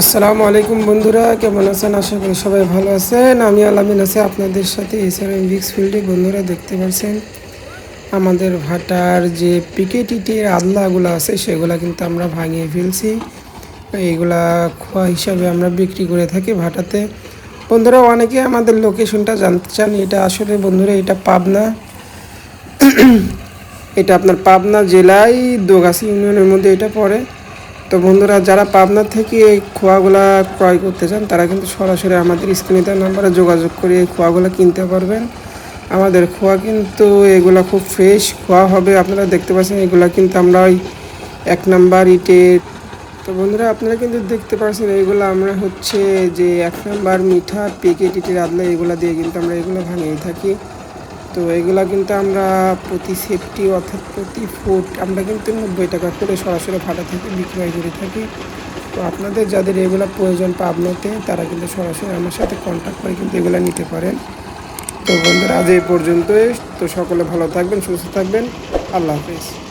আসসালামু আলাইকুম বন্ধুরা, কেমন আছেন? আশা করি সবাই ভালো আছেন। আমি আলামিন আছি আপনাদের সাথে এছাড়া ভিক্স ফিল্ডে বন্ধুরা, দেখতে পাচ্ছেন, আমাদের ভাটার যে পিকেটিটির আদলাগুলো আছে, সেগুলা কিন্তু আমরা ভাঙিয়ে ফেলছি। এইগুলা খোয়া হিসাবে আমরা বিক্রি করে থাকি ভাটাতে। বন্ধুরা, অনেকে আমাদের লোকেশনটা জানতে চান, এটা আসলে বন্ধুরা, এটা পাবনা। এটা আপনার পাবনা জেলায় দোগাছি ইউনিয়নের মধ্যে এটা পড়ে। তো বন্ধুরা, যারা পাবনা থেকে এই খোয়াগুলা ক্রয় করতে চান, তারা কিন্তু সরাসরি আমাদের স্ক্রিনে দেওয়া নাম্বারে যোগাযোগ করে এই খোয়াগুলো কিনতে পারবেন। আমাদের খোয়া কিন্তু এগুলা খুব ফ্রেশ খোয়া হবে, আপনারা দেখতে পাচ্ছেন এগুলা কিন্তু আমরা ওই এক নাম্বার ইটের তো বন্ধুরা, আপনারা কিন্তু দেখতে পাচ্ছেন এইগুলো আমরা হচ্ছে যে এক নাম্বার মিঠা পেকে টিটের আদলা এগুলো দিয়ে কিন্তু আমরা এগুলো ভাঙিয়ে থাকি। তো এগুলো কিন্তু আমরা প্রতি সেফটি অর্থাৎ প্রতি ফুট আমরা কিন্তু নব্বই টাকা করে সরাসরি ভাড়া থেকে বিক্রয় করে থাকি। তো আপনাদের যাদের এগুলো প্রয়োজন পাবনাতে, তারা কিন্তু সরাসরি আমার সাথে কন্ট্যাক্ট করে কিন্তু এগুলো নিতে পারেন। তো বন্ধুরা, আজ এই পর্যন্তই। তো সকলে ভালো থাকবেন, সুস্থ থাকবেন। আল্লাহ হাফিজ।